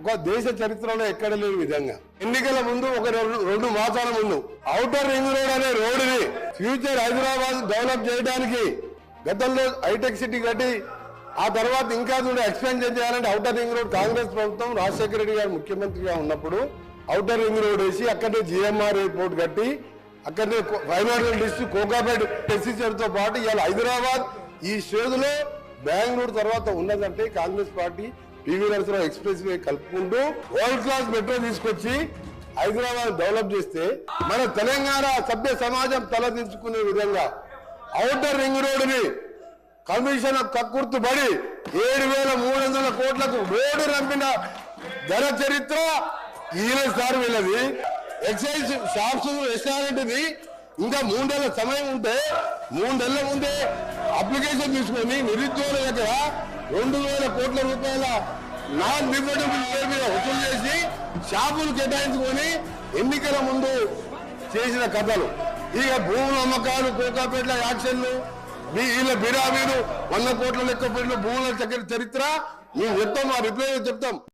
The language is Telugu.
ఒక దేశ చరిత్రలో ఎక్కడ లేని విధంగా. ఎన్నికల ముందు ఒక రెండు రెండు మాసాల ముందు. ఔటర్ రింగ్ రోడ్ అనే రోడ్డుని ఫ్యూచర్ హైదరాబాద్ డెవలప్ చేయడానికి గతంలో హైటెక్ సిటీ కట్టి ఆ తర్వాత ఇంకా చూడ ఎక్స్పెన్షన్ చేయాలంటే ఔటర్ రింగ్ రోడ్ కాంగ్రెస్ ప్రభుత్వం రాజశేఖర రెడ్డి గారు ముఖ్యమంత్రిగా ఉన్నప్పుడు ఔటర్ రింగ్ రోడ్ వేసి అక్కడే జిఎంఆర్ ఎయిర్పోర్ట్ కట్టి అక్కడనే ఫైనాన్షియల్ డిస్ట్రిక్ట్ కోకాపేట ఎస్సీసీఆర్తో పాటు ఇవాళ హైదరాబాద్ ఈ స్టేజ్లో బెంగళూరు తర్వాత ఉన్నదంటే Congress party P V Narasarao expressway కలుపుకుంటూ వరల్డ్ క్లాస్ మెట్రో తీసుకొచ్చి హైదరాబాద్ డెవలప్ చేస్తే మన తెలంగాణ సభ్య సమాజం తలదించుకునే విధంగా ఔటర్ రింగ్ రోడ్డుని కమిషన్ కక్కుర్తు పడి ఏడు వేల మూడు వందల కోట్లకు ఓడి రంపిన ధర చరిత్ర ఈయన సార్ వీళ్ళది. ఎక్సైజ్ షాప్స్ రెస్టారెంట్ది ఇంకా మూడేళ్ళ సమయం ఉంటే మూడేళ్ళ ముందే అప్లికేషన్ తీసుకొని నిరుద్యోగుల దగ్గర రెండు వేల కోట్ల రూపాయల నాన్ రిఫండబుల్ పేరు మీద వసూలు చేసి షాపులు కేటాయించుకొని ఎన్నికల ముందు చేసిన కథలు. ఇక భూముల అమ్మకాలు కోకాపేట్ల యాక్షన్లు మీ వీళ్ళ బిరాబీలు వంద కోట్ల లెక్క పెట్టిన భూముల చక్కెర చరిత్ర మేము చెప్తాం ఆ రిప్లై చెప్తాం.